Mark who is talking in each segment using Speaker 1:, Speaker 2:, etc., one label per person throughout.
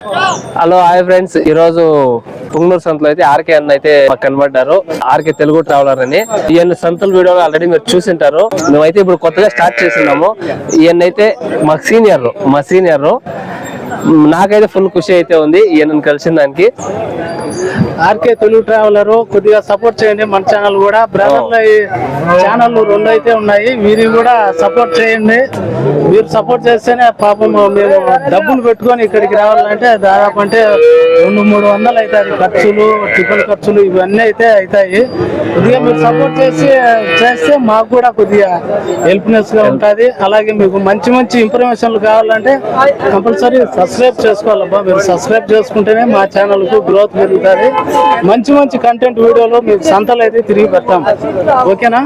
Speaker 1: Hello hi friends. ఈ రోజు పుంగనూరు సంతలో అయితే ఆర్కే అన్న అయితే మాకు కనబడ్డారు. ఆర్కే తెలుగు ట్రావెలర్ అని. ఈయన సంతల వీడియోలో ఆల్రెడీ మీరు చూసింటారు. మేమైతే ఇప్పుడు కొత్తగా స్టార్ట్ చేసినాము ఈయన అయితే మా సీనియర్ మా సీనియర్ నాకైతే ఫుల్ ఖుషి అయితే ఉంది ఈయనను కలిసిన దానికి.
Speaker 2: ఆర్కే తెలుగు ట్రావెలర్ కొద్దిగా సపోర్ట్ చేయండి మన ఛానల్ కూడా. బ్రదర్ల ఛానల్ రెండు అయితే ఉన్నాయి. మీరు కూడా సపోర్ట్ చేయండి. మీరు సపోర్ట్ చేస్తేనే పాపం మేము డబ్బులు పెట్టుకొని ఇక్కడికి రావాలంటే దాదాపు అంటే రెండు మూడు వందలు అవుతాయి. ఖర్చులు టిఫిన్ ఖర్చులు ఇవన్నీ అయితే అవుతాయి. కొద్దిగా మీరు సపోర్ట్ చేసి చేస్తే మాకు కూడా కొద్దిగా హెల్ప్నెస్గా ఉంటుంది. అలాగే మీకు మంచి మంచి ఇన్ఫర్మేషన్లు కావాలంటే కంపల్సరీ సబ్స్క్రైబ్ చేసుకోవాలబ్బా మీరు సబ్స్క్రైబ్ చేసుకుంటేనే మా ఛానల్కు గ్రోత్ పెరుగుతుంది. మంచి మంచి కంటెంట్ వీడియోలు మీకు సంతలు అయితే తిరిగి పెడతాం. ఓకేనా?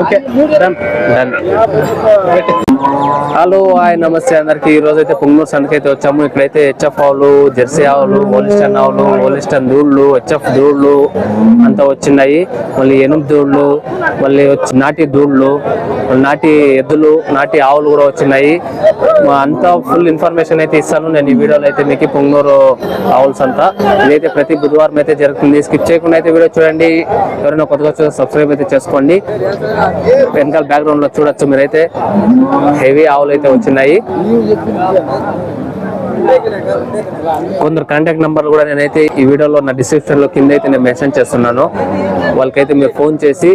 Speaker 2: Okay done
Speaker 1: hello hi namaste అందరికి. ఈ రోజు అయితే పుంగనూరు సందకి అయితే వచ్చాము. ఇక్కడైతే హెచ్ఎఫ్ ఆవులు జెర్సీ ఆవులు హోలిస్టన్ ఆవులు హోలిస్టన్ దూళ్ళు హెచ్ఎఫ్ దూళ్ళు అంతా వచ్చినాయి. మళ్ళీ ఎనుము దూళ్ళు మళ్ళీ వచ్చి నాటి దూళ్ళు నాటి ఎద్దులు నాటి ఆవులు కూడా వచ్చినాయి. మా అంతా ఫుల్ ఇన్ఫర్మేషన్ అయితే ఇస్తాను. నేను ఈ వీడియోలో అయితే మీకు పుంగనూరు ఆవుల అంతా. ఇదైతే ప్రతి బుధవారం అయితే జరుగుతుంది. స్కిప్ చేయకుండా అయితే వీడియో చూడండి. ఎవరైనా కొత్తగా చూస్తే సబ్స్క్రైబ్ అయితే చేసుకోండి. వెనకాల బ్యాక్గ్రౌండ్లో చూడొచ్చు మీరైతే. హెవీ ఆవులు అయితే వచ్చినాయి. కొందరు కాంటాక్ట్ నంబర్లు కూడా నేనైతే ఈ వీడియోలో నా డిస్క్రిప్షన్లో కింద అయితే నేను మెన్షన్ చేస్తున్నాను. వాళ్ళకైతే మీరు ఫోన్ చేసి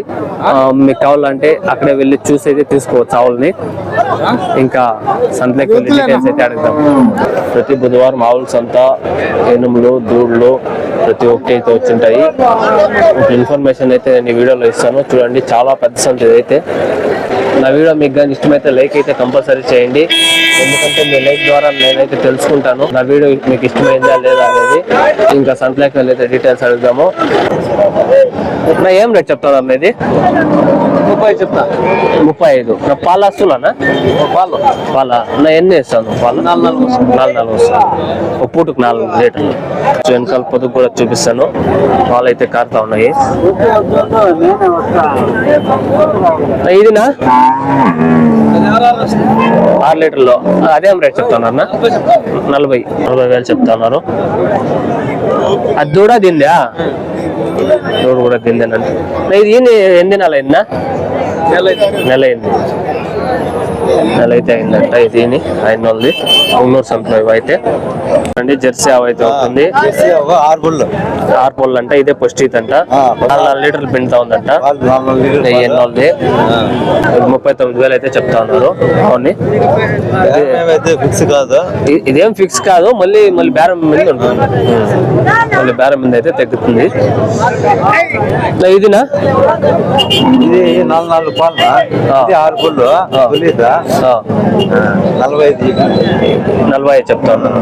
Speaker 1: మీకు కావాలంటే అక్కడే వెళ్ళి చూసి అయితే తీసుకోవచ్చు ఆవుల్ని ఇంకా సంతలోకి వెళ్ళి డీటెయిల్స్ అయితే అడుగుదాం. ప్రతి బుధవారం ఆవుల సంత ఎనుములు దూళ్ళు ప్రతి ఒక్కటి అయితే వచ్చింటాయి. ఒక ఇన్ఫర్మేషన్ అయితే నేను ఈ వీడియోలో ఇస్తాను. చూడండి చాలా పెద్ద సంత ఇదైతే. నా వీడియో మీకు కానీ ఇష్టమైతే లైక్ అయితే కంపల్సరీ చేయండి. ఎందుకంటే మీ లైక్ ద్వారా నేనైతే తెలుసుకుంటాను నా వీడియో మీకు ఇష్టమైందా లేదా అనేది ఇంకా సంతలోకి వెళ్ళి అయితే డీటెయిల్స్ అడుగుదాము. నా ఏం రేట్ చెప్తాను అన్న ఇది?
Speaker 2: ముప్పై చెప్తా.
Speaker 1: ముప్పై ఐదు. నా పాల వస్తువులనా
Speaker 2: వాళ్ళు
Speaker 1: పాల. నా ఎన్ని వేస్తాను పాలు? నాలుగు నాలుగు నాలుగు వస్తాను ఒక పూటకు నాలుగు లీటర్లు. వెనకాల పొదుపు కూడా చూపిస్తాను. పాలు అయితే కారుతా ఉన్నాయి. ఇదినా? ఆరు లీటర్లో. అదేం రేట్ చెప్తున్నారు నలభై. నలభై వేలు చెప్తున్నారు అది దూడ దిందా? దూడ కూడా దిందేనండి. ఇది ఎన్ని ఎన్ని నెల అయిందా నెల అయింది నెల అయితే అయిందంట ఇది అయిన వాళ్ళది. మున్నూరు సంతలో ఇవి అయితే. అండి జెర్సీ ఆవు అయితే అవుతుంది
Speaker 3: ఆరు బుల్లు
Speaker 1: ఆరు అంట ఇదే పొస్టిత్ అంట
Speaker 3: ఆ,
Speaker 1: నాలుగు లీటర్లు పిండుతా ఉందంట.
Speaker 3: వాళ్ళు నాలుగు లీటర్లు
Speaker 1: ఇది ఎన్ని వాళ్ళది. ఇది ముప్పై తొమ్మిది వేలు అయితే చెప్తా ఉన్నారు. అవును.
Speaker 3: ఫిక్స్ కాదు.
Speaker 1: ఇదేం ఫిక్స్ కాదు మళ్ళీ మళ్ళీ బేరం మీద ఉంటుంది. మళ్ళీ బేరం మీద అయితే తగ్గుతుంది. ఇదినా?
Speaker 3: ఇది నాలుగు నాలుగు ఇది ఆరు బుల్లు నలభై ఐదు
Speaker 1: నలభై ఐదు చెప్తా ఉన్నారు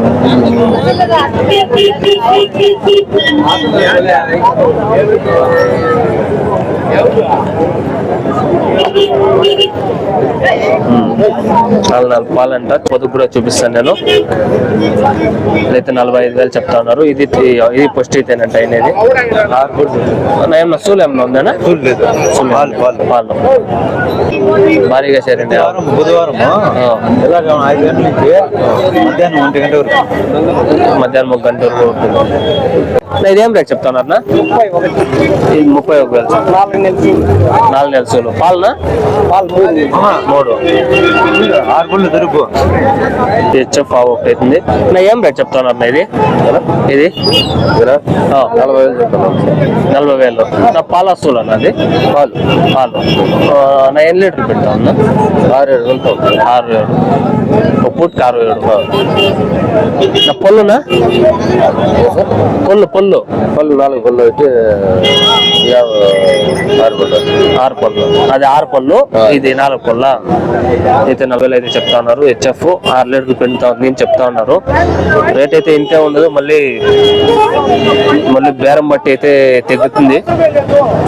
Speaker 1: నాలుగు నాలుగు పాలంట. పొదుపు కూడా చూపిస్తాను నేను. ఇదైతే నలభై ఐదు వేలు చెప్తా ఉన్నారు. ఇది ఇది పొస్ట్ అయితేనంట అయినది. ఏమన్నా సూలు ఏమన్నా ఉందేనా
Speaker 3: పాలు పాలు.
Speaker 1: పాలు. భారీగా చేరండి
Speaker 3: బుధవారం మధ్యాహ్నం ఒంటి గంట వరకు.
Speaker 1: మధ్యాహ్నం ఒక గంట వరకు ఉంటుంది. ఇదేం రేట్ చెప్తున్నారు ఇది ముప్పై ఒక వేలు
Speaker 2: నాలుగు నెలలు.
Speaker 1: నెలల సూలు పాలనా?
Speaker 2: పాలు
Speaker 1: మూడు.
Speaker 3: ఆరు బుల్లు దొరుకు.
Speaker 1: హెచ్ఎఫ్ ఆవు ఒకటి అవుతుంది. నా ఏం రేట్ చెప్తున్నారు నా ఇది? ఇది
Speaker 3: నలభై వేలు
Speaker 1: నలభై వేలు. నా పాల వస్తువులు అన్నది పాలు. పాలు. నా ఎన్ని లీటర్లు పెడతా ఉన్నా
Speaker 3: ఆరు ఏడు వెళ్తాం
Speaker 1: ఆరు ఏడు. ఒక పూటకి ఆరు ఏడు. నా పొల్లునా? పొల్లు పొల్లు.
Speaker 3: పళ్ళు నాలుగు పళ్ళు అయితే ఆరు పళ్ళు.
Speaker 1: ఆరు పళ్ళు. అది ఆరు పళ్ళు ఇది నాలుగు పళ్ళ. అయితే నలభై అయితే చెప్తా ఉన్నారు హెచ్ఎఫ్ ఆరు లీటర్లు ఉంది అని చెప్తా ఉన్నారు. రేట్ అయితే ఇంతే ఉండదు మళ్ళీ మళ్ళీ బేరం బట్టి అయితే తగ్గుతుంది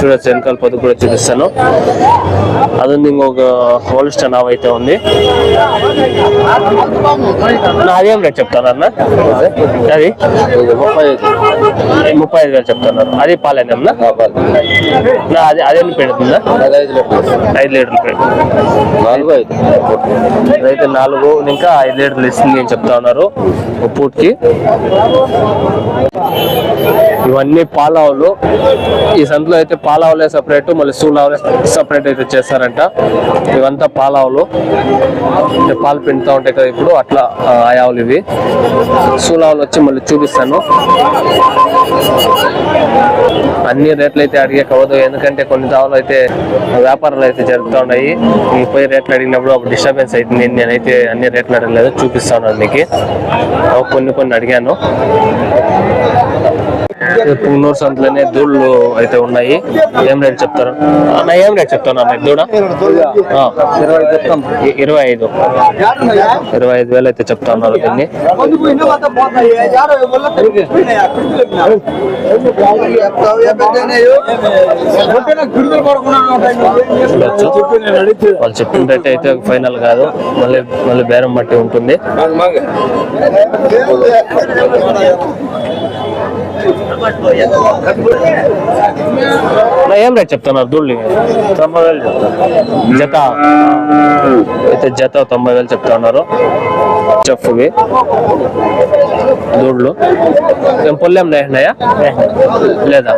Speaker 1: చూడొచ్చు వెనకాల పొద్దు కూడా చూపిస్తాను. అది ఉంది ఇంకొక హోల్స్టన్ ఆవ్ అయితే ఉంది. నా అదేం రేట్ చెప్తాను అన్న అది?
Speaker 3: ముప్పై
Speaker 1: ముప్పై ఐదు వేలు చెప్తున్నారు. అది పాలేనమ్మా నా? అది అదేమి పెడుతుందా ఐదు లీటర్లు. పెడు
Speaker 3: నాలుగు ఐదు.
Speaker 1: అయితే నాలుగు ఇంకా ఐదు లీటర్లు ఇస్తుంది అని చెప్తా ఉన్నారు? పూటకి. ఇవన్నీ పాలావులు. ఈ సంతలో అయితే పాలావులే సపరేట్ మళ్ళీ సూలావులే సపరేట్ అయితే చేస్తారంట. ఇవంతా పాలావులు. పాలు పిండుతూ ఉంటాయి కదా ఇప్పుడు అట్లా ఆ, ఆ ఆవులు ఇవి. సూలావులు వచ్చి మళ్ళీ చూపిస్తాను. అన్ని రేట్లు అయితే అడిగే ఎందుకంటే కొన్ని దావలు అయితే వ్యాపారాలు అయితే జరుగుతూ ఉన్నాయి. ఈ పోయి రేట్లు అడిగినప్పుడు అప్పుడు డిస్టర్బెన్స్ అవుతుంది నేనైతే అన్ని రేట్లు అడగలేదు. చూపిస్తాను మీకు. కొన్ని కొన్ని అడిగాను. పుంగనూరు సంతలోనే దూళ్ళు అయితే ఉన్నాయి. ఏం రేట్ చెప్తారు? అన్న ఏం రేట్ చెప్తాను అన్న దూడ? ఇరవై ఐదు. ఇరవై ఐదు వేలు అయితే చెప్తా ఉన్నారు దీన్ని. వాళ్ళు చెప్పిన రేట్ అయితే ఫైనల్ కాదు. మళ్ళీ మళ్ళీ బేరం బట్టి ఉంటుంది. ఏం రేట్ చెప్తున్నారు దూళ్ళు తొంభై వేలు చెప్తారు. జత? అయితే జత తొంభై వేలు చెప్తా ఉన్నారు చెఫ్వి దూళ్ళు ఏం పొల్లేం లేనాయా లేదా?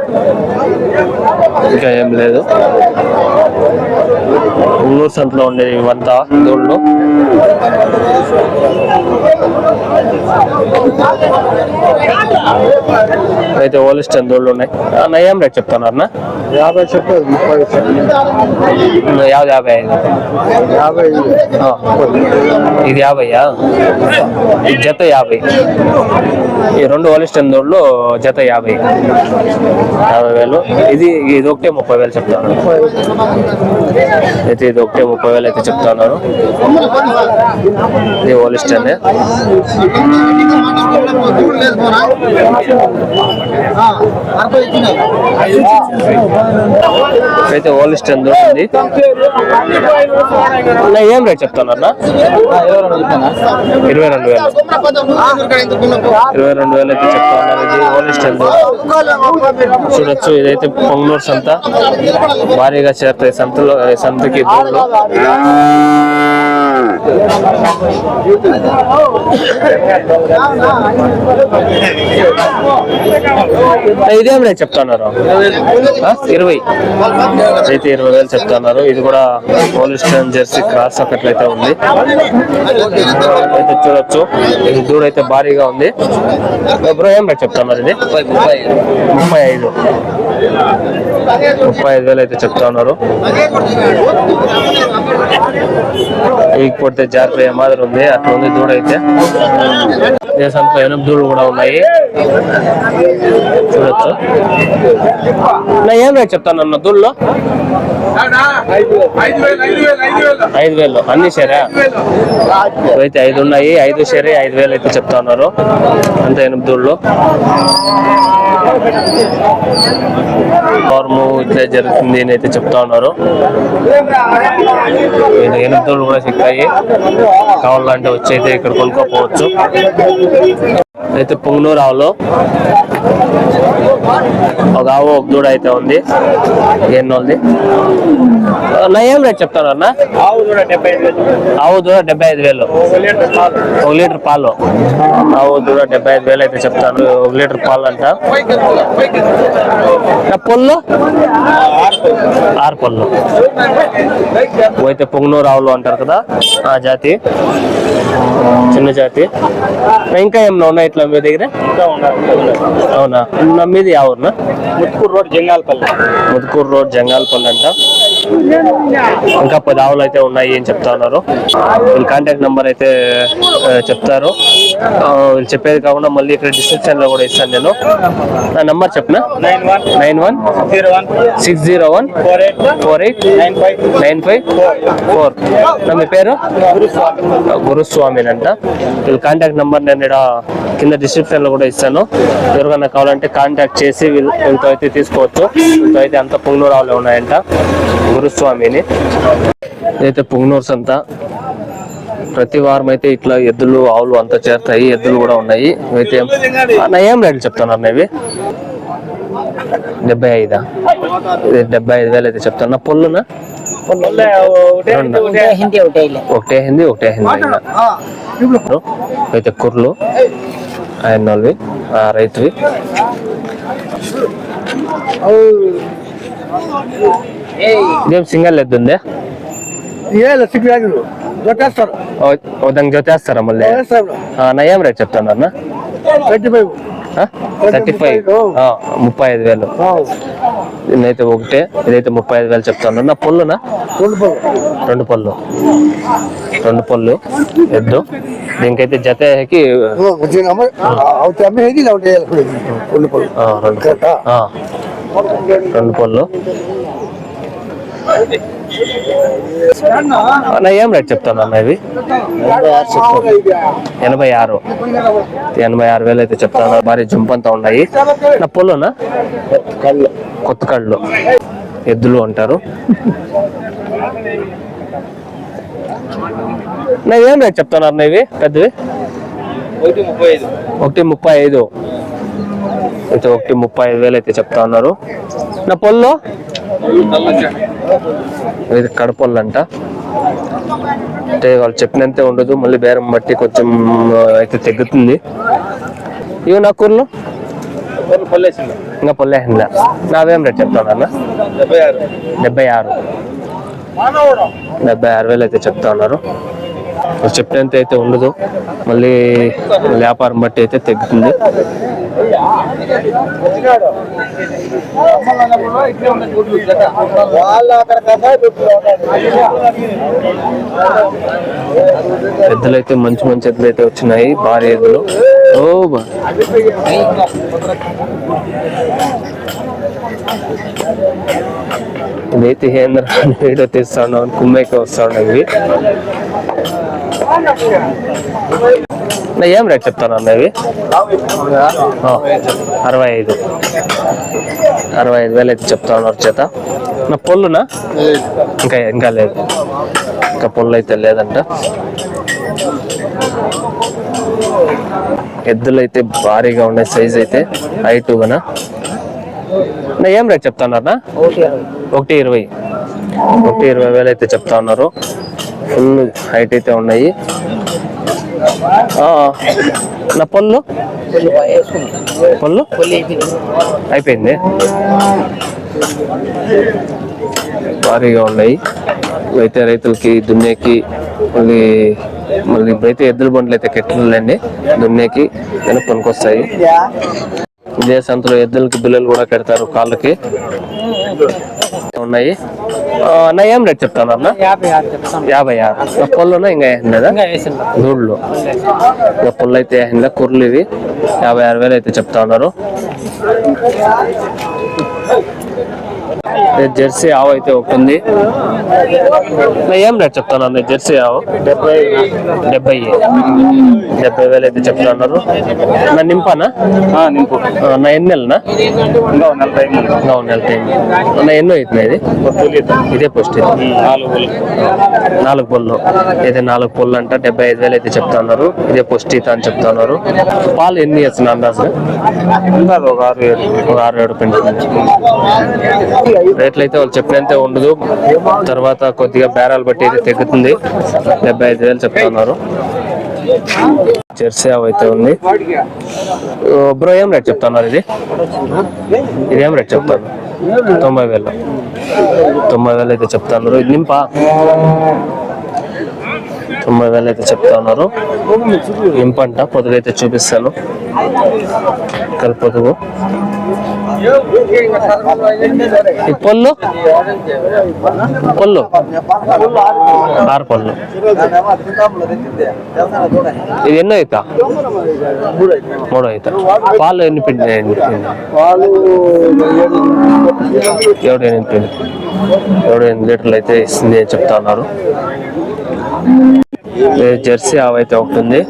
Speaker 1: ఇంకా ఏం లేదు. ఊరు సంతలో ఉండేది ఇవంతా దూళ్ళు అయితే ఓలిస్టన్ దూళ్ళు ఉన్నాయి? ఏం రేట్ చెప్తున్నారు అన్న
Speaker 2: యాభై చెప్పేది ముప్పై
Speaker 1: యాభై యాభై ఐదు.
Speaker 2: యాభై
Speaker 1: ఇది యాభైయా ఇది జత యాభై. ఈ రెండు ఓలిస్టన్ దూళ్ళు జత యాభై. యాభై వేలు. ఇది ఇది ఒకటే ముప్పై వేలు చెప్తాను అయితే ఇది ఒకటే ముప్పై వేలు అయితే చెప్తున్నారు ఇది ఓలిస్టన్ అయితే ఓలిస్టన్ ఉంది. ఏం రేట్ చెప్తానన్నా అన్న? ఇరవై రెండు వేలు. ఇరవై రెండు వేలు అయితే చెప్తా ఉన్నారు. ఇది ఓలిస్టన్ చూడొచ్చు ఇదైతే పొంగనూరు సంత. భారీగా చేరుతాయి సంతలో సంతకి దూళ్ళు ఇదేం రేట్ చెప్తున్నారు ఇరవై. అయితే ఇరవై వేలు చెప్తున్నారు. ఇది కూడా పోలిస్టన్ జెర్సీ క్రాస్ ఒకట్లయితే ఉంది. అయితే చూడొచ్చు. ఇది దూడ అయితే భారీగా ఉంది. బ్రో ఏం రేట్ చెప్తున్నారు ఇది? ముప్పై ఐదు. ముప్పై ఐదు వేలు అయితే చెప్తా ఉన్నారు. ఈకపోతే జారిపోయే మాదిరి ఉంది అట్లా ఉంది దూడ అయితే. దేశంతో ఎనుపు దూడలు కూడా ఉన్నాయి. చూడొచ్చు. నా ఏం రేట్ చెప్తాను అన్న దూడలో? ఐదు వేలు అన్ని షేరా? అయితే ఐదు ఉన్నాయి ఐదు షేరే ఐదు వేలు అయితే చెప్తా ఉన్నారు. అంత ఎనుపు దూడలు. ఫార్ము ఇట్లా జరుగుతుంది అని అయితే చెప్తా ఉన్నారు. ఎనిమిది కూడా దూడలు కూడా చిక్కాయి కావాలంటే వచ్చి అయితే ఇక్కడ కొనుక్కోపోవచ్చు. అయితే పొంగనూరు ఆవులో ఒక ఆవు ఒక దూడ అయితే ఉంది. ఎన్నోది నా ఏం రేట్ చెప్తాను అన్న? ఆవు దూడ డెబ్బై ఐదు వేలు. ఒక లీటర్ పాలు. ఆవు దూడ డెబ్బై ఐదు వేలు అయితే చెప్తాను. ఒక లీటర్ పాలు అంట. పొల్లు? ఆరు పళ్ళు అయితే పొంగనూరు ఆవులు అంటారు కదా ఆ జాతి. చిన్న జాతి. ఇంకా ఏమన్నా ఉన్నాయి ఇట్లా మీ దగ్గర? అవునా? మీది ఊరునా?
Speaker 2: ముత్కూరు రోడ్ జంగాలపల్లి.
Speaker 1: ముదుకూరు రోడ్ జంగాలపల్లి అంట. ఇంకా పది ఆవులు అయితే ఉన్నాయి అని చెప్తా ఉన్నారు. వీళ్ళ కాంటాక్ట్ నెంబర్ అయితే చెప్తారు. వీళ్ళు చెప్పేది కాకుండా మళ్ళీ ఇక్కడ డిస్క్రిప్షన్లో కూడా ఇస్తాను నేను. నా నెంబర్ చెప్పనా?
Speaker 2: Nine one
Speaker 1: six zero one
Speaker 2: four eight
Speaker 1: four eight
Speaker 2: nine five
Speaker 1: nine five four నా మీ పేరు? గురుస్వామి. అంట వీళ్ళ కాంటాక్ట్ నెంబర్ నేను ఇక్కడ కింద డిస్క్రిప్షన్లో కూడా ఇస్తాను. ఎవరికైనా కావాలంటే కాంటాక్ట్ చేసి వీళ్ళ- వీళ్ళతో అయితే తీసుకోవచ్చు. వీళ్ళతో అయితే అంత పుంగనూరు ఆవులు ఉన్నాయంట. గురుస్వామిని. ఇదైతే పుంగనూరు సంత. ప్రతి వారం అయితే ఇట్లా ఎద్దులు ఆవులు అంతా చేరుతాయి. ఎద్దులు కూడా ఉన్నాయి. అయితే ఏం రేట్లు చెప్తున్నారు ఇవి డెబ్బై ఐదా? డెబ్బై ఐదు వేలు అయితే చెప్తాను పొల్లునా?
Speaker 4: ఒకటే
Speaker 1: హిందీ ఒకటే. హిందీ అయితే కుర్లు ఆయన వాళ్ళవి రైతువి ఇదేం సింగల్ ఎద్దు ఉంది
Speaker 2: దొట్టేస్తారు
Speaker 1: ఓ దానికి మళ్ళీ? నా ఏం రేట్ చెప్తాను అన్న
Speaker 2: ట్వంటీ ఫైవ్.
Speaker 1: Thirty five. ముప్పై ఐదు వేలు. ఇదైతే ఒకటే ఇదైతే ముప్పై ఐదు వేలు చెప్తాను నా పొల్లునా రెండు పళ్ళు రెండు పళ్ళు ఎద్దు దీనికైతే జతకి ఆ, రెండు ఆ, రెండు పళ్ళు నా ఏం రేట్ చెప్తాను అన్న ఇవి ఎనభై ఆరు. ఎనభై ఆరు వేలు అయితే చెప్తాను భారీ జంపంతా ఉన్నాయి. నా పొల్లునా? కొత్త కళ్ళు. ఎద్దులు అంటారు. నా ఏం రేట్ చెప్తున్నారు అన్న ఇవి? పెద్దవి? ఒకటి ముప్పై ఐదు. అయితే ఒకటి ముప్పై ఐదు వేలు అయితే చెప్తా ఉన్నారు. నా పొల్లో? ఇది కడపొల్లు అంట అంటే వాళ్ళు చెప్పినంతే ఉండదు మళ్ళీ బేరం బట్టి కొంచెం అయితే తగ్గుతుంది ఇవి నా కూరలు? ఇంకా పొల్లేసిందా? నావేం రేట్ చెప్తాను అన్న డెబ్బై ఆరు. డెబ్బై ఆరు వేలు అయితే చెప్తా ఉన్నారు. చెప్పినంత అయితే ఉండదు. మళ్ళీ వ్యాపారం బట్టి అయితే తగ్గుతుంది. ఎద్దులు అయితే మంచి మంచి ఎద్దులు అయితే వచ్చినాయి భారీ ఎద్దులు ఓ బా. ఇదైతే ఏంద్ర వీడియో తీస్తాను కుమ్మేకి వస్తాను ఏం రేట్ చెప్తాను అన్న ఇవి? అరవై ఐదు అరవై ఐదు వేలు అయితే చెప్తా ఉన్నారు చేత. నా పొల్లునా? ఇంకా ఇంకా లేదు. ఇంకా పొల్లు అయితే లేదంట. ఎద్దులు అయితే భారీగా ఉన్నాయి సైజ్ అయితే ఐ గన నా ఏం రేట్ చెప్తానన్నా ఒకటి ఇరవై. ఒకటి ఇరవై వేలు అయితే చెప్తా ఉన్నారు. ఫుల్ హైట్ అయితే ఉన్నాయి. నా పళ్ళు? పళ్ళు? అయిపోయింది. భారీగా ఉన్నాయి. అయితే రైతులకి దున్నేకి మళ్ళీ మళ్ళీ ఇప్పుడైతే ఎద్దుల బండ్లు అయితే కెట్లండి దున్నేకి వెనక్కి పనికొస్తాయి. ఇదే సంతలో ఎద్దులకి బిల్లలు కూడా పెడతారు కాళ్ళకి. ఉన్నాయి. అన్న ఏం రేట్ చెప్తాను అన్న?
Speaker 2: యాభై ఆరు
Speaker 1: పొల్లునా ఇంకా వేసిందా? దూళ్ళు ఇంకా పొల్లు అయితే వేసిందా? కుర్లు ఇవి. యాభై ఆరు వేలు అయితే చెప్తా ఉన్నారు. జెర్సీ ఆవు అయితే ఒకటి ఉంది. ఏం రేట్ చెప్తాను అన్న జెర్సీ ఆవు? డెబ్బై డెబ్బై డెబ్బై వేలు అయితే చెప్తా ఉన్నారు నా నింపానా?
Speaker 3: నింపు.
Speaker 1: నా ఎన్ని నెలనా?
Speaker 3: నెల టైం
Speaker 1: నెల టైం. నా ఎన్నో అవుతుంది ఇది? ఇదే పోస్ట్
Speaker 3: నాలుగు
Speaker 1: నాలుగు పొల్లు అయితే నాలుగు పొల్లు అంట డెబ్బై ఐదు వేలు అయితే చెప్తా ఉన్నారు ఇదే పుష్టిత అని చెప్తా ఉన్నారు పాలు ఎన్ని ఇస్తున్నా అందాజు
Speaker 3: ఉండదు ఒక ఆరు ఏడు.
Speaker 1: ఒక ఆరు ఏడు పిండి. రేట్లు అయితే వాళ్ళు చెప్పినంత ఉండదు. తర్వాత కొద్దిగా బేరాలు బట్టి అయితే తగ్గుతుంది. డెబ్బై ఐదు వేలు చెప్తున్నారు. జెర్సీ అవైతే అయితే ఉంది. బ్రో ఏం రేట్ చెప్తున్నారు ఇది? ఇది ఏం రేట్ చెప్తాను తొంభై వేలు తొంభై వేలు అయితే చెప్తున్నారు. ఇది నింపా? తొంభై వేలు అయితే చెప్తా ఉన్నారు నింపంట పొదుగు అయితే చూపిస్తాను. ఇక్కడ పొదుగు. ఈ పొల్లు? పొల్లు. ఆరు పళ్ళు ఇది ఎన్నో అవుతా మూడో అవుతా పాలు ఎన్ని పిండి ఏడు ఎనిమిది ఏడు ఎనిమిది లీటర్లు అయితే ఇస్తుంది అని చెప్తా ఉన్నారు. జెర్సీ ఆవు అయితే ఒకటి ఉంది.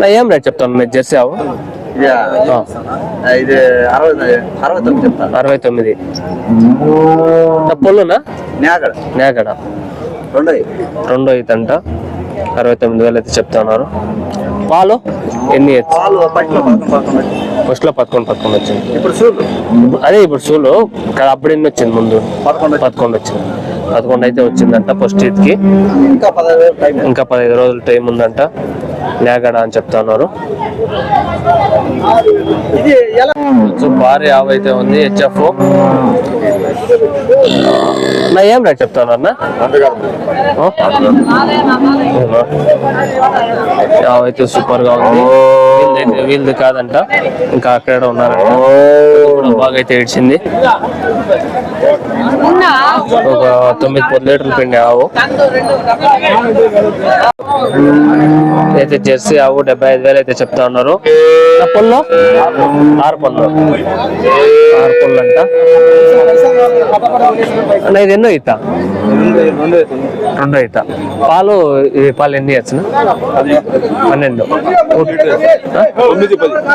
Speaker 1: నా ఏం రేట్ చెప్తాను? మీరు జెర్సీ ఆవు?
Speaker 3: ఇది అరవై తొమ్మిది చెప్తాను.
Speaker 1: అరవై తొమ్మిది. నా పొల్లునా?
Speaker 3: నేగడ
Speaker 1: నేగడ
Speaker 3: రెండు
Speaker 1: రెండో అరవై తొమ్మిది వేలు అయితే చెప్తా ఉన్నారు. పాలు? ఎన్ని ఫస్ట్లో పదకొండు పదకొండు వచ్చింది.
Speaker 3: ఇప్పుడు
Speaker 1: అదే ఇప్పుడు సూలు. అప్పుడు ఎన్ని వచ్చింది ముందు?
Speaker 3: పదకొండు
Speaker 1: వచ్చింది. పదకొండు అయితే వచ్చిందంట ఫస్ట్ ఈద్కి
Speaker 3: ఇంకా పదహారు టైం
Speaker 1: ఇంకా పదహైదు రోజులు టైం ఉందంట. లేగడ అని చెప్తా ఉన్నారు
Speaker 3: ఇది ఎలా?
Speaker 1: సో భారీ ఆవు అయితే ఉంది హెచ్ఎఫ్. నా ఏం రేట్ చెప్తా ఉన్నారు ఆవు అయితే సూపర్గా ఉంది. వీళ్ళదైతే వీళ్ళది కాదంట ఇంకా అక్కడ ఉన్నారంట. కూడా బాగా అయితే ఏడ్చింది ఒక తొమ్మిది పది లీటర్లు పిండి ఆవు. అయితే జెర్సీ ఆవు డెబ్బై ఐదు వేలు అయితే చెప్తా ఉన్నారు. పొల్లో? ఆరు పొల్లు. ఆరు పొల్లు అంట. అన్న ఇది ఎన్నో ఈత? రెండో ఈత. పాలు ఇది పాలు ఎన్ని ఇచ్చిన పన్నెండు?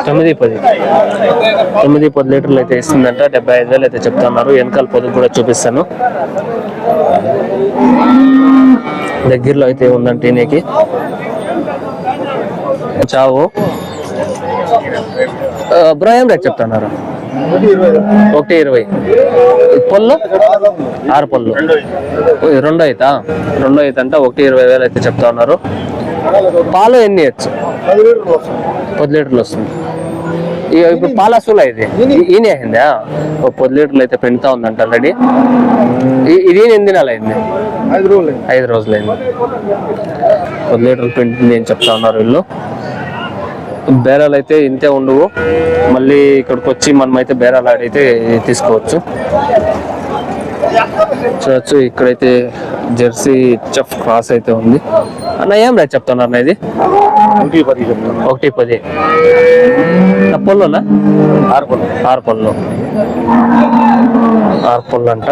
Speaker 1: తొమ్మిది పది. తొమ్మిది పది లీటర్లు అయితే ఇస్తుందంట. డెబ్బై ఐదు వేలు అయితే చెప్తున్నారు వెనకాల పొదుపు కూడా చూపిస్తాను. దగ్గరలో అయితే ఉందంట ఈయనకి. చావు. ఆ, బ్రో ఏం రేట్ చెప్తున్నారు? ఒకటి ఇరవై. పొల్లు ఆరు పొల్లు ఓ, ఇది రెండో అవుతా రెండో అంటే ఒకటి ఇరవై వేలు అయితే చెప్తా ఉన్నారు. పాలు ఎన్ని ఇవ్వచ్చు? పది లీటర్లు వస్తుంది. ఇప్పుడు పాల సూల ఇది. ఈ- ఈయన అయిందా ఒక పది లీటర్లు అయితే పెండుతా ఉందంట ఆల్రెడీ ఇది ఎన్ని దినాలు అయింది?
Speaker 3: ఐదు రోజులు
Speaker 1: ఐదు రోజులైంది పది లీటర్లు పెండింది అని చెప్తా ఉన్నారు వీళ్ళు. బేరాలు అయితే ఇంతే ఉండవు. మళ్ళీ ఇక్కడికి వచ్చి మనం అయితే బేరాలు ఆడైతే తీసుకోవచ్చు. చూడొచ్చు ఇక్కడైతే జెర్సీ చెఫ్ క్రాస్ అయితే ఉంది. అన్న ఏం రేట్ చెప్తున్నారు అన్న ఇది?
Speaker 3: చెప్తాను.
Speaker 1: ఒకటి పది. నా పొల్లునా?
Speaker 3: ఆరు పళ్ళు
Speaker 1: ఆరు పళ్ళు ఆరు పళ్ళు అంట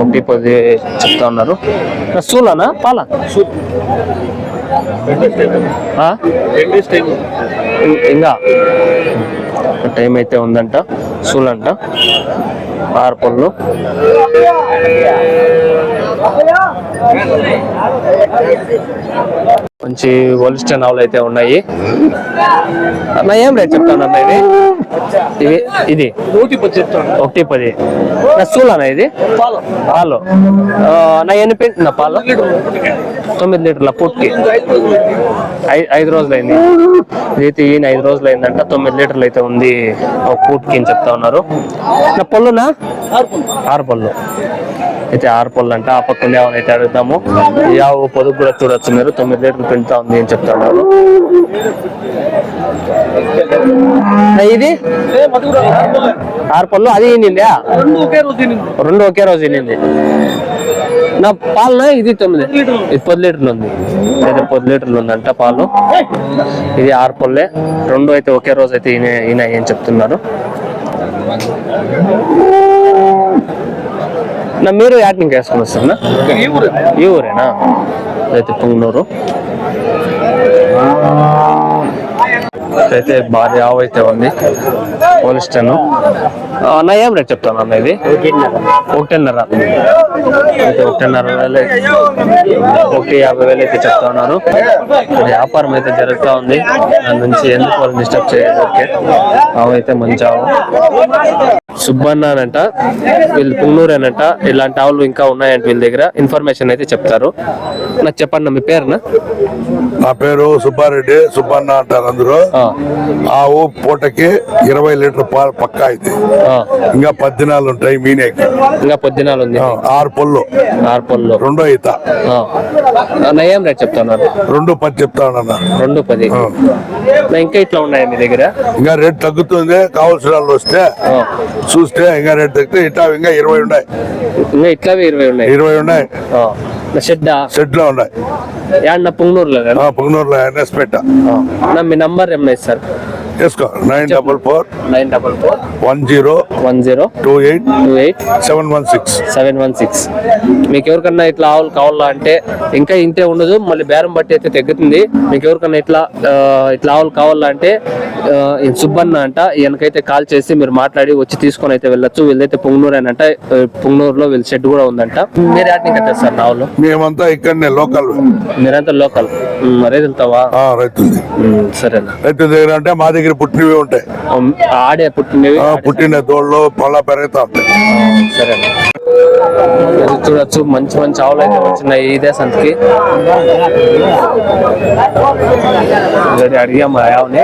Speaker 1: ఒకటి పది చెప్తా ఉన్నారు సూలనా? పాల? ఇంకా టైం అయితే ఉందంట ఆరు పళ్ళు మంచి ఒలిస్టన్ ఆవులు అయితే ఉన్నాయి. అన్న ఏం రేట్ చెప్తాను అన్న ఇది? ఇవి ఇది?
Speaker 3: నూటి పది చెప్తాను.
Speaker 1: ఒకటి పది నా ఇది?
Speaker 3: పాలు.
Speaker 1: పాలు. నా ఎన్ని పిండి నా పాలు? తొమ్మిది లీటర్ల పుట్టికి ఐ- ఐదు రోజులు అయింది ఇదైతే ఈయన ఐదు రోజులు అయిందంట తొమ్మిది లీటర్లు అయితే ఉంది. ఒక పూటకి అని చెప్తా ఉన్నారు? నా పళ్ళునా ఆరు పళ్ళు అయితే ఆరు పళ్ళు అంట ఆ పక్కన ఏమైనా అయితే అడుగుతాము ఆవు పొదుపు కూడా చూడొచ్చు మీరు తొమ్మిది లీటర్లు పెంచుతా ఉంది అని చెప్తా ఉన్నారు. ఇది? ఆరు పళ్ళు అది ఈనిందా?
Speaker 3: రెండు ఒకే రోజు తినింది
Speaker 1: రెండు ఒకే రోజు తినింది నా పాలన ఇది తొమ్మిది. ఇది పది లీటర్లు ఉంది. అయితే పది లీటర్లు ఉందంట పాలు. ఇది ఆరు పళ్ళే. రెండు అయితే ఒకే రోజు అయితే ఈయన ఈయన ఏం చెప్తున్నారు. నా మీరు యాటింగ్ వేసుకుని వస్తున్నా
Speaker 3: ఈ ఊరు.
Speaker 1: ఈ ఊరేనా? అయితే పుంగనూరు. అయితే భారీ ఆవు అయితే ఉంది పోలిస్టన్ అన్న ఏం రేట్ చెప్తాను అన్న ఇది? ఒకటిన్నర. అయితే ఒకటిన్నర వేలు. ఒకటి యాభై వేలు అయితే చెప్తా ఉన్నారు. వ్యాపారం అయితే జరుగుతూ ఉంది. దాని నుంచి ఎందుకు వాళ్ళు డిస్టర్బ్ చేయదు ఓకే. ఆవు అయితే మంచి ఆవు. సుబ్బన్న అనంట. వీళ్ళు పుంగనూరేనంట ఇలాంటి ఆవులు ఇంకా ఉన్నాయంట వీళ్ళ దగ్గర. ఇన్ఫర్మేషన్ అయితే చెప్తారు. నాకు చెప్పండి మీ పేరునా?
Speaker 4: నా పేరు సుబ్బారెడ్డి సుబ్బన్న అంటారు అందరూ.
Speaker 1: ఆ,
Speaker 4: ఆవు పూటకి ఇరవై లీటర్ పాలు పక్కా అయితే. ఇంకా పద్దినాలు ఉంటాయి మీనేకి.
Speaker 1: ఇంకా పొద్దునాలు ఉంది.
Speaker 4: ఆరు పళ్ళు.
Speaker 1: ఆరు పళ్ళు.
Speaker 4: రెండో ఈత.
Speaker 1: ఏం రేట్ చెప్తున్నారు?
Speaker 4: రెండు పది చెప్తానన్న
Speaker 1: రెండు పది. ఇంకా ఇట్లా ఉన్నాయా మీ దగ్గర?
Speaker 4: ఇంకా రేట్ తగ్గుతుంది. కావాల్సిన వాళ్ళు వస్తే. చూస్తే ఇంకా రేట్ తగ్గితే ఇటా ఇంకా ఇరవై ఉన్నాయి.
Speaker 1: ఇంకా ఇట్లావే ఇరవై ఉన్నాయి.
Speaker 4: ఇరవై ఉన్నాయి.
Speaker 1: ఆ. నా షెడ్
Speaker 4: సెట్లో ఉన్నాయి
Speaker 1: యాడ్ పుంగనూరులో
Speaker 4: ఆ, పుంగనూరులో ఎన్ఎస్పేట
Speaker 1: నా మీ నంబర్ ఏమన్నా ఇస్తారు
Speaker 4: వేసుకో nine double four
Speaker 1: nine double four
Speaker 4: one zero
Speaker 1: one zero
Speaker 4: two eight
Speaker 1: two eight
Speaker 4: seven one six
Speaker 1: seven one six మీకు ఎవరికన్నా ఇట్లా ఆవులు కావాలా అంటే ఇంకా ఇంతే ఉండదు మళ్ళీ బేరం బట్టి అయితే తగ్గుతుంది. మీకు ఎవరికన్నా ఇట్లా ఇట్లా ఆవులు కావాలా అంటే సుబ్బన్న అంట ఈయనకైతే కాల్ చేసి మీరు మాట్లాడి వచ్చి తీసుకొని అయితే వెళ్ళొచ్చు. వీళ్ళైతే పుంగనూరు అని అంట పుంగనూరులో వీళ్ళ షెడ్ కూడా ఉందంట. మీరు యాటిని కట్టేస్తారు నా ఆవులు?
Speaker 4: మేమంతా ఇక్కడనే లోకల్.
Speaker 1: మీరంతా లోకల్. మరే వెళ్తావా
Speaker 4: రైతుంది
Speaker 1: సరేనా.
Speaker 4: రైతు దగ్గర అంటే మా దగ్గర దగ్గర పుట్టినవి ఉంటాయి.
Speaker 1: ఆడే పుట్టినవి?
Speaker 4: పుట్టిన దోళ్ళు పళ్ళ పెరుగుతా ఉంటాయి.
Speaker 1: సరే చూడొచ్చు. మంచి మంచి ఆవులు అయితే వచ్చినాయి ఇదే సంతకి ఆల్రెడీ అడిగాము ఆ ఆవుని.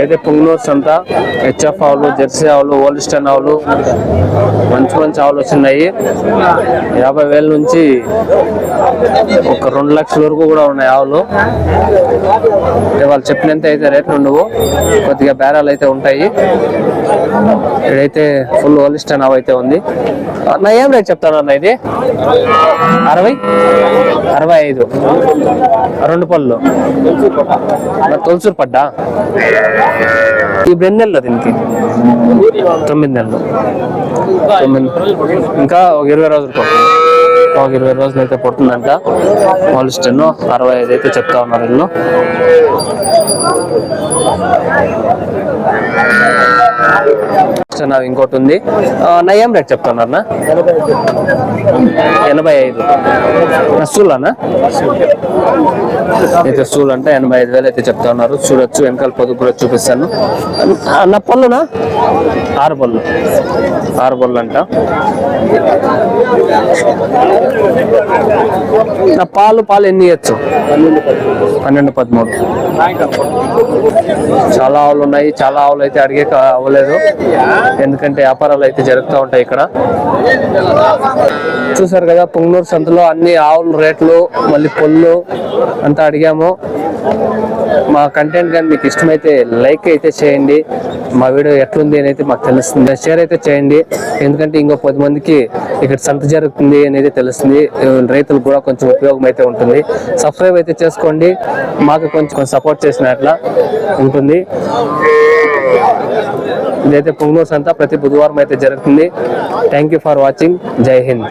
Speaker 1: అయితే పుంగనూరు సంత హెచ్ఎఫ్ ఆవులు జెర్సీ ఆవులు ఓల్స్టన్ ఆవులు. మంచి మంచి ఆవులు వచ్చినాయి. యాభై వేల నుంచి ఒక రెండు లక్షల వరకు కూడా ఉన్నాయి ఆవులు. వాళ్ళు చెప్పినంత అయితే రేట్లు ఉండవు. కొద్దిగా బేరాలు అయితే ఉంటాయి. ఇదైతే ఫుల్ ఓలిస్టన్ అవి అయితే ఉంది. నా ఏం రేట్ చెప్తాను అన్న ఇది? అరవై? అరవై ఐదు. రెండు పళ్ళు. మరి తొలసూరు పడ్డా? ఈ రెండు నెలలు దీనికి? తొమ్మిది నెలలు. ఇంకా ఒక ఇరవై రోజులు ఒక ఇరవై రోజులు అయితే పడుతుందంట మాలిస్టన్ అరవై ఐదు అయితే చెప్తా ఉన్నారు వీళ్ళు Holstein అవి ఇంకోటి ఉంది. ఆ, నా ఏం రేట్ చెప్తున్నారు నా ఎనభై ఐదు. నా సూలానా అయితే సూల్ అంటే ఎనభై ఐదు వేలు అయితే చెప్తా ఉన్నారు చూడొచ్చు వెనకాల పొదుపు కూడా చూపిస్తాను. ఆ, నా పళ్ళునా ఆరు పళ్ళు ఆరు పళ్ళు అంట నా పాలు పాలు ఎన్ని ఇవ్వచ్చు పన్నెండు పదమూడు. చాలా ఆవులు ఉన్నాయి. చాలా ఆవులు అయితే అడిగే అవ్వలేదు. ఎందుకంటే వ్యాపారాలు అయితే జరుగుతూ ఉంటాయి ఇక్కడ. చూసారు కదా పుంగనూరు సంతలో అన్ని ఆవుల రేట్లు మళ్ళీ పొల్లు అంతా అడిగాము. మా కంటెంట్ కానీ మీకు ఇష్టమైతే లైక్ అయితే చేయండి. మా వీడియో ఎట్లుంది అని అయితే మాకు తెలుస్తుంది. షేర్ అయితే చేయండి. ఎందుకంటే ఇంకో పది మందికి ఇక్కడ సంత జరుగుతుంది అనేది తెలుస్తుంది. రైతులకు కూడా కొంచెం ఉపయోగం అయితే ఉంటుంది. సబ్స్క్రైబ్ అయితే చేసుకోండి. మాకు కొంచెం సపోర్ట్ చేసినట్ల ఉంటుంది. ఇదైతే పుంగనూరు సంత ప్రతి బుధవారం అయితే జరుగుతుంది. థ్యాంక్ యూ ఫర్ వాచింగ్ జై హింద్